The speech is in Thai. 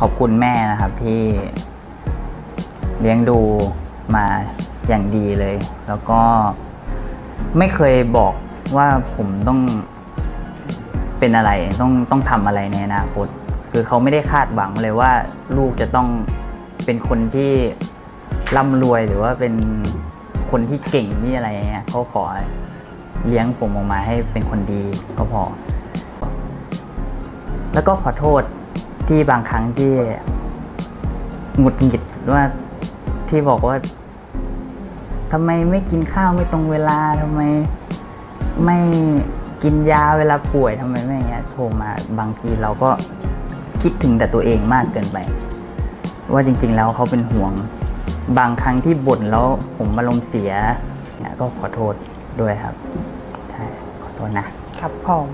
ขอบคุณแม่นะครับที่เลี้ยงดูมาอย่างดีเลย แล้วก็ไม่เคยบอกว่าผมต้องเป็นอะไรต้องต้องทำอะไรในอนาคต คือเขาไม่ได้คาดหวังเลยว่าลูกจะต้องเป็นคนที่ร่ำรวยหรือว่าเป็นคนที่เก่งที่อะไรเงี้ยเขาขอเลี้ยงผมออกมาให้เป็นคนดีก็พอ แล้วก็ขอโทษ ที่บางครั้งที่หงุดหงิดว่าที่บอกว่าทำไมไม่กินข้าวไม่ตรงเวลาทำไมไม่กินยาเวลาป่วยทำไมไม่อย่างเงี้ยโทรมาบางทีเราก็คิดถึงแต่ตัวเองมากเกินไป ว่าจริง ๆ แล้วเขาเป็นห่วง บางครั้งที่บ่นแล้วผมอารมณ์เสียเนี่ยก็ขอโทษด้วยครับ ใช่ ขอโทษนะครับผม